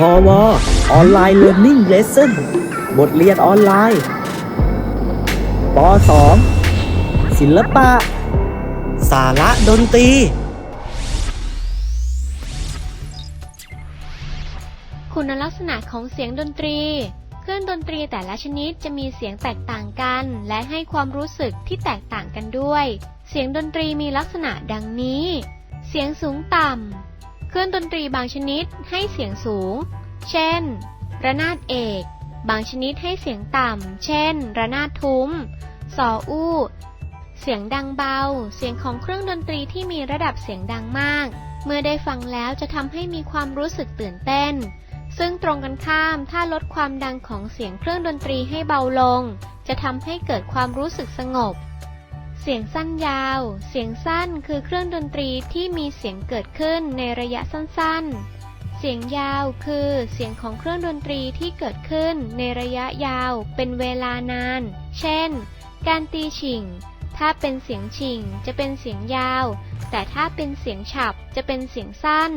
พอวออนไลน์เรียน i ิ g เลสเซ่นบทเรียนออนไลน์ป .2 ศิลปะ สาระดนตรี คุณลักษณะของเสียงดนตรี เครื่องดนตรีแต่ละชนิดจะมีเสียงแตกต่างกัน และให้ความรู้สึกที่แตกต่างกันด้วย เสียงดนตรีมีลักษณะดังนี้ เสียงสูงต่ำ เครื่องดนตรีบางชนิดให้เสียงสูง เช่น ระนาดเอก บางชนิดให้เสียงต่ำ เช่น ระนาดทุ้ม สออู้ เสียงดังเบา เสียงของเครื่องดนตรีที่มีระดับเสียงดังมาก เมื่อได้ฟังแล้วจะทำให้มีความรู้สึกตื่นเต้น ซึ่งตรงกันข้ามถ้าลดความดังของเสียงเครื่องดนตรีให้เบาลง จะทำให้เกิดความรู้สึกสงบ เสียงสั้นยาว เสียงสั้นคือเครื่องดนตรีที่มีเสียงเกิดขึ้นในระยะสั้นๆ เสียงยาวคือเสียงของเครื่องดนตรีที่เกิดขึ้นในระยะยาวเป็นเวลานาน เช่น การตีฉิง ถ้าเป็นเสียงฉิงจะเป็นเสียงยาว แต่ถ้าเป็นเสียงฉับจะเป็นเสียงสั้น